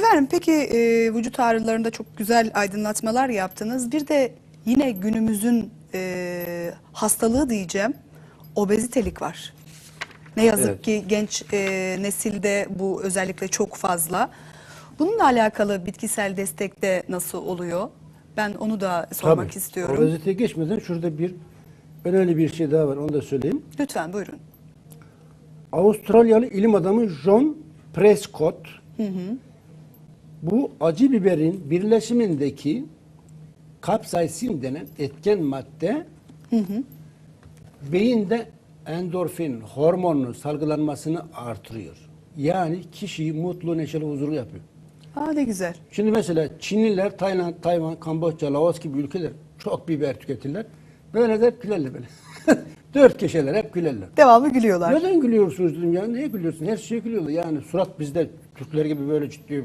Efendim peki e, vücut ağrılarında çok güzel aydınlatmalar yaptınız. Bir de yine günümüzün e, hastalığı diyeceğim obezitelik var. Ne yazık Evet. ki genç e, nesilde bu özellikle çok fazla. Bununla alakalı bitkisel destekte nasıl oluyor? Ben onu da sormak Tabii. istiyorum. Obezite geçmeden şurada bir önemli bir şey daha var. Onu da söyleyeyim. Lütfen buyurun. Avustralyalı ilim adamı John Prescott bu acı biberin birleşimindeki kapsaisin denen etken madde beyinde endorfin hormonunun salgılanmasını artırıyor. Yani kişiyi mutlu, neşeli, huzurlu yapıyor. Aa ne güzel. Şimdi mesela Çinliler, Tayland, Tayvan, Kamboçya, Laos gibi ülkeler çok biber tüketirler. Böyle de hep gülerler böyle. Dört köşeler hep gülerler. Devamlı gülüyorlar. Neden gülüyorsunuz dedim ya. Niye gülüyorsun? Her şeye gülüyorlar. Yani surat bizde Türkler gibi böyle ciddi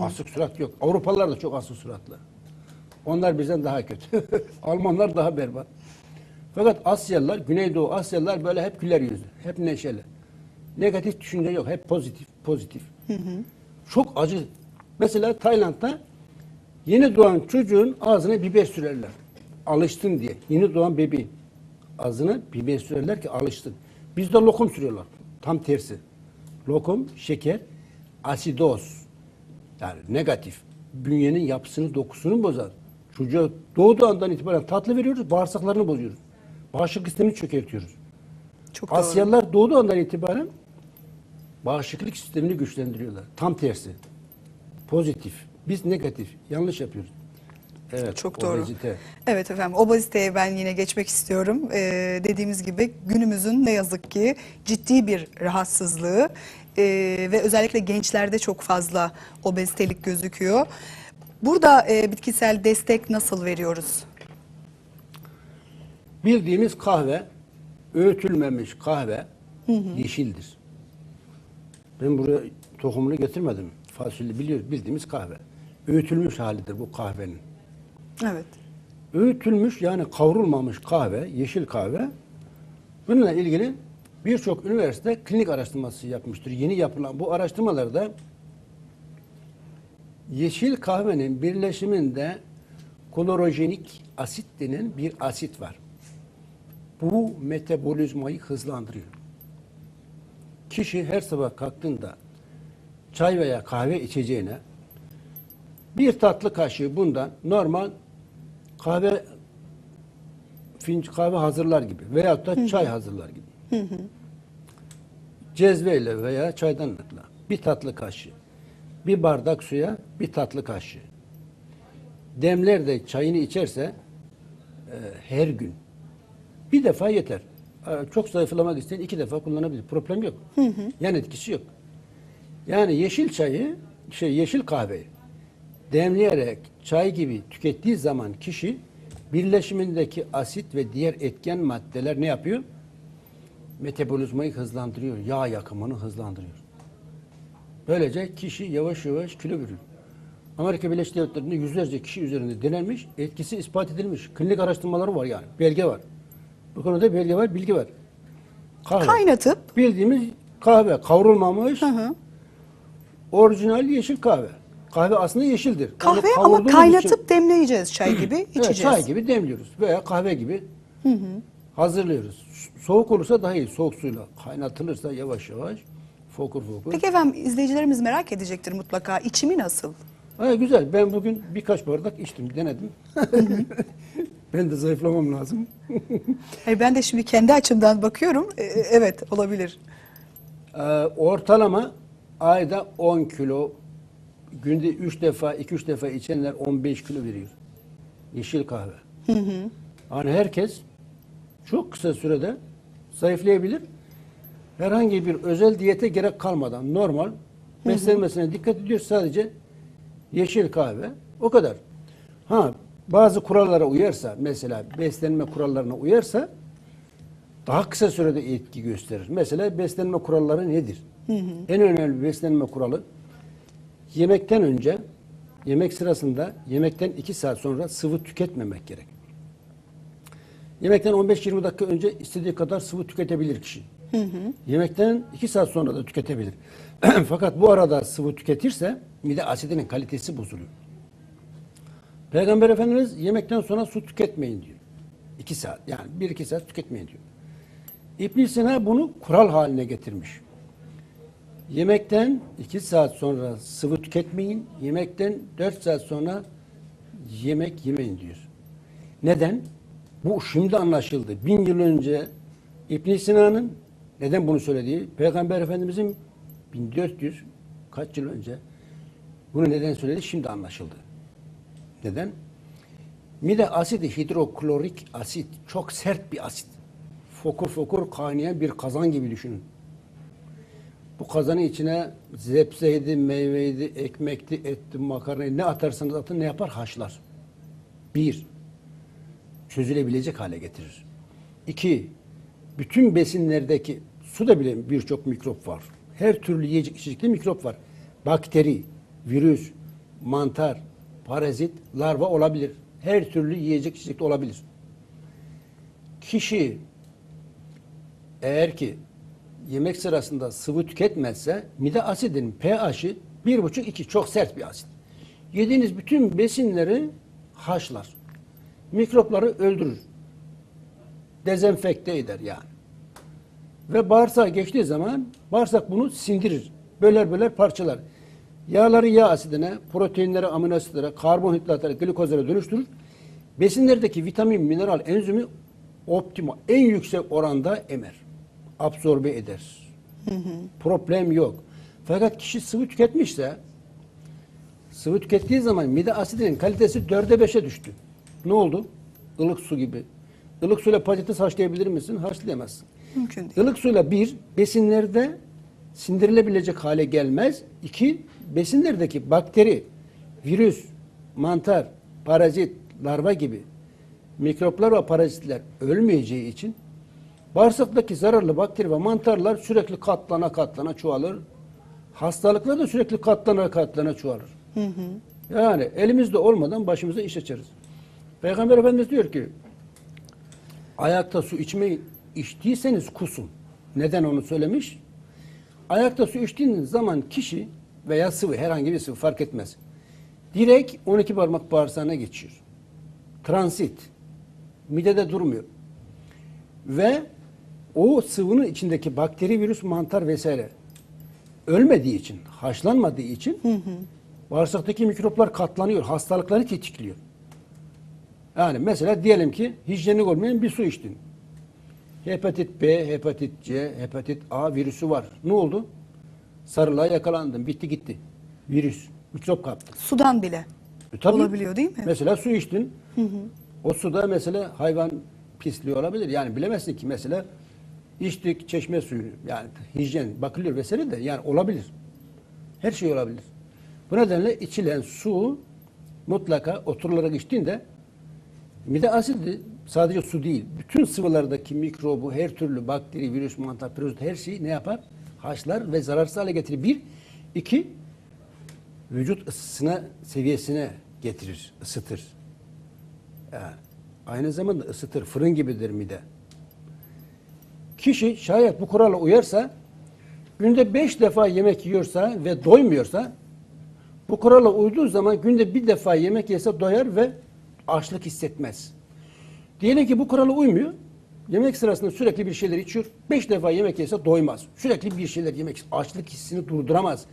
asık surat yok. Avrupalılar da çok asık suratlı. Onlar bizden daha kötü. Almanlar daha berbat. Fakat Asyalılar, Güneydoğu Asyalılar böyle hep güler yüzlü. Hep neşeli. Negatif düşünce yok. Hep pozitif, pozitif. Çok acı. Mesela Tayland'da yeni doğan çocuğun ağzına biber sürerler. Alıştın diye. Yeni doğan bebeğin ağzına biber sürerler ki alıştın. Bizde lokum sürüyorlar. Tam tersi. Lokum, şeker, asidoz. Yani negatif. Bünyenin yapısını, dokusunu bozar. Çocuğa doğduğu andan itibaren tatlı veriyoruz, bağırsaklarını bozuyoruz. Bağışıklık sistemini çökertiyoruz. Çok doğru. Asyalılar doğduğu andan itibaren bağışıklık sistemini güçlendiriyorlar. Tam tersi. Pozitif. Biz negatif. Yanlış yapıyoruz. Evet. Çok doğru. obezite. Evet efendim obeziteye ben yine geçmek istiyorum. Ee, dediğimiz gibi günümüzün ne yazık ki ciddi bir rahatsızlığı ee, ve özellikle gençlerde çok fazla obezitelik gözüküyor. Burada e, bitkisel destek nasıl veriyoruz? Bildiğimiz kahve, öğütülmemiş kahve yeşildir. Ben buraya tohumunu getirmedim. Fasulye biliyoruz bildiğimiz kahve. Öğütülmüş halidir bu kahvenin. Evet. Öğütülmüş yani kavrulmamış kahve, yeşil kahve. Bununla ilgili birçok üniversite klinik araştırması yapmıştır. Yeni yapılan bu araştırmalarda yeşil kahvenin birleşiminde klorojenik asit denen bir asit var. Bu metabolizmayı hızlandırıyor. Kişi her sabah kalktığında çay veya kahve içeceğine bir tatlı kaşığı bundan normal kahve finç kahve hazırlar gibi veyahut da çay hazırlar gibi. Cezveyle veya çaydanlıkla bir tatlı kaşığı, bir bardak suya bir tatlı kaşığı. Demler de çayını içerse e, her gün bir defa yeter. E, Çok zayıflamak isteyen iki defa kullanabilir. Problem yok. Yan etkisi yok. Yani yeşil çayı, şey yeşil kahveyi demleyerek çay gibi tükettiği zaman kişi birleşimindeki asit ve diğer etken maddeler ne yapıyor? Metabolizmayı hızlandırıyor, yağ yakımını hızlandırıyor. Böylece kişi yavaş yavaş kilo veriyor. Amerika Birleşik Devletleri'nde yüzlerce kişi üzerinde denenmiş, etkisi ispat edilmiş. Klinik araştırmaları var yani, belge var. Bu konuda belge var, bilgi var. Kahve. Kaynatıp Bildiğimiz kahve, kavrulmamış, hı hı, orijinal yeşil kahve. Kahve aslında yeşildir. Yani kahve ama kaynatıp için- demleyeceğiz çay gibi Evet, içeceğiz. çay gibi demliyoruz veya kahve gibi hazırlıyoruz. Soğuk olursa daha iyi. Soğuk suyla kaynatılırsa yavaş yavaş fokur fokur. Peki efendim izleyicilerimiz merak edecektir mutlaka içimi nasıl? Ha, güzel. Ben bugün birkaç bardak içtim, denedim. ben de zayıflamam lazım. Hayır, ben de şimdi kendi açımdan bakıyorum. E, e, evet olabilir. Ee, ortalama ayda 10 kilo, günde 3 defa, 2-3 defa içenler 15 kilo veriyor. Yeşil kahve. Yani herkes çok kısa sürede zayıflayabilir. Herhangi bir özel diyete gerek kalmadan normal beslenmesine dikkat ediyor sadece yeşil kahve. O kadar. Ha bazı kurallara uyarsa mesela beslenme kurallarına uyarsa daha kısa sürede etki gösterir. Mesela beslenme kuralları nedir? En önemli beslenme kuralı yemekten önce, yemek sırasında, yemekten 2 saat sonra sıvı tüketmemek gerek. Yemekten 15-20 dakika önce istediği kadar sıvı tüketebilir kişi. Yemekten 2 saat sonra da tüketebilir. Fakat bu arada sıvı tüketirse mide asidinin kalitesi bozuluyor. Peygamber Efendimiz yemekten sonra su tüketmeyin diyor. İki saat yani bir iki saat tüketmeyin diyor. İbn Sina bunu kural haline getirmiş. Yemekten iki saat sonra sıvı tüketmeyin, yemekten dört saat sonra yemek yemeyin diyor. Neden? Bu şimdi anlaşıldı. Bin yıl önce İbn Sina'nın neden bunu söylediği, Peygamber Efendimizin 1400 kaç yıl önce bunu neden söyledi şimdi anlaşıldı. Neden? Mide asidi hidroklorik asit. Çok sert bir asit. Fokur fokur kaynayan bir kazan gibi düşünün. Bu kazanın içine zepseydi, meyveydi, ekmekti, etti, makarnayı ne atarsanız atın ne yapar? Haşlar. Bir, çözülebilecek hale getirir. İki, bütün besinlerdeki suda bile birçok mikrop var. Her türlü yiyecek içecekte mikrop var. Bakteri, virüs, mantar, parazit, larva olabilir. Her türlü yiyecek içecekte olabilir. Kişi eğer ki yemek sırasında sıvı tüketmezse mide asidinin pH'i 1,5-2 çok sert bir asit. Yediğiniz bütün besinleri haşlar. Mikropları öldürür. Dezenfekte eder yani. Ve bağırsağa geçtiği zaman bağırsak bunu sindirir. Böler böler parçalar. Yağları yağ asidine, proteinleri amino asitlere, karbonhidratları glikozlara dönüştürür. Besinlerdeki vitamin, mineral, enzimi optima en yüksek oranda emer. Absorbe eder. Problem yok. Fakat kişi sıvı tüketmişse sıvı tükettiği zaman mide asidinin kalitesi 4'e 5'e düştü. Ne oldu? Ilık su gibi. Ilık suyla patates haşlayabilir misin? Haşlayamazsın. Mümkün değil. Ilık suyla bir, besinlerde sindirilebilecek hale gelmez. İki, besinlerdeki bakteri, virüs, mantar, parazit, larva gibi mikroplar ve parazitler ölmeyeceği için bağırsaktaki zararlı bakteri ve mantarlar sürekli katlana katlana çoğalır. Hastalıklar da sürekli katlana katlana çoğalır. Yani elimizde olmadan başımıza iş açarız. Peygamber Efendimiz diyor ki ayakta su içmeyi içtiyseniz kusun. Neden onu söylemiş? Ayakta su içtiğiniz zaman kişi veya sıvı herhangi bir sıvı fark etmez. Direkt 12 parmak bağırsağına geçiyor. Transit. Midede durmuyor. Ve o sıvının içindeki bakteri, virüs, mantar vesaire ölmediği için, haşlanmadığı için bağırsaktaki mikroplar katlanıyor, hastalıkları tetikliyor. Yani mesela diyelim ki hijyenik olmayan bir su içtin. Hepatit B, hepatit C, hepatit A virüsü var. Ne oldu? Sarılığa yakalandın. Bitti gitti. Virüs. Mikrop kaptı. Sudan bile E tabii. olabiliyor değil mi? Mesela su içtin. O suda mesela hayvan pisliği olabilir. Yani bilemezsin ki mesela içtik çeşme suyu yani hijyen bakılıyor vesaire de yani olabilir. Her şey olabilir. Bu nedenle içilen su mutlaka oturularak içtiğinde mide asidi sadece su değil. Bütün sıvılardaki mikrobu, her türlü bakteri, virüs, mantar, pirozit her şeyi ne yapar? Haşlar ve zararsız hale getirir. Bir. iki vücut ısısına seviyesine getirir, ısıtır. Yani aynı zamanda ısıtır, fırın gibidir mide. Kişi şayet bu kurala uyarsa, günde beş defa yemek yiyorsa ve doymuyorsa, bu kurala uyduğu zaman günde bir defa yemek yese doyar ve açlık hissetmez. Diyelim ki bu kurala uymuyor, yemek sırasında sürekli bir şeyler içiyor, beş defa yemek yese doymaz. Sürekli bir şeyler yemek, açlık hissini durduramaz.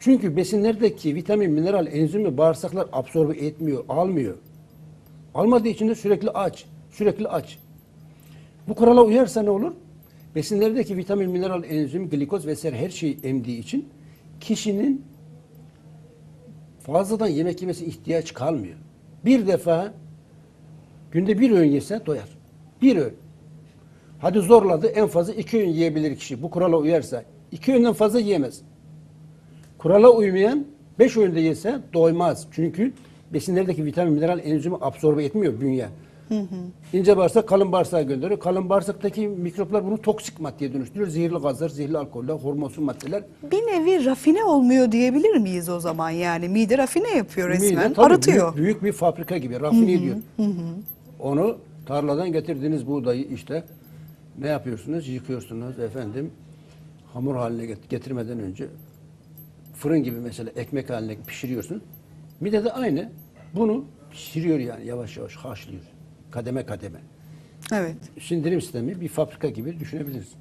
Çünkü besinlerdeki vitamin, mineral, enzimi bağırsaklar absorbe etmiyor, almıyor. Almadığı için de sürekli aç, sürekli aç. Bu kurala uyarsa ne olur? Besinlerdeki vitamin, mineral, enzim, glikoz vesaire her şeyi emdiği için kişinin fazladan yemek yemesi ihtiyaç kalmıyor. Bir defa günde bir öğün yese doyar. Bir öğün. Hadi zorladı en fazla iki öğün yiyebilir kişi bu kurala uyarsa. İki öğünden fazla yiyemez. Kurala uymayan beş öğünde yese doymaz. Çünkü besinlerdeki vitamin, mineral, enzimi absorbe etmiyor bünye. İnce bağırsak kalın bağırsağa gönderiyor. Kalın bağırsaktaki mikroplar bunu toksik maddeye dönüştürüyor. Zehirli gazlar, zehirli alkoller, hormonsuz maddeler. Bir nevi rafine olmuyor diyebilir miyiz o zaman yani? Mide rafine yapıyor resmen, Mide tabii arıtıyor. Büyük, büyük bir fabrika gibi rafine ediyor. Onu tarladan getirdiğiniz buğdayı işte ne yapıyorsunuz? Yıkıyorsunuz efendim. Hamur haline get- getirmeden önce fırın gibi mesela ekmek haline pişiriyorsun. Mide de aynı. Bunu pişiriyor yani yavaş yavaş haşlıyor. Kademe kademe. Evet. Sindirim sistemi bir fabrika gibi düşünebiliriz.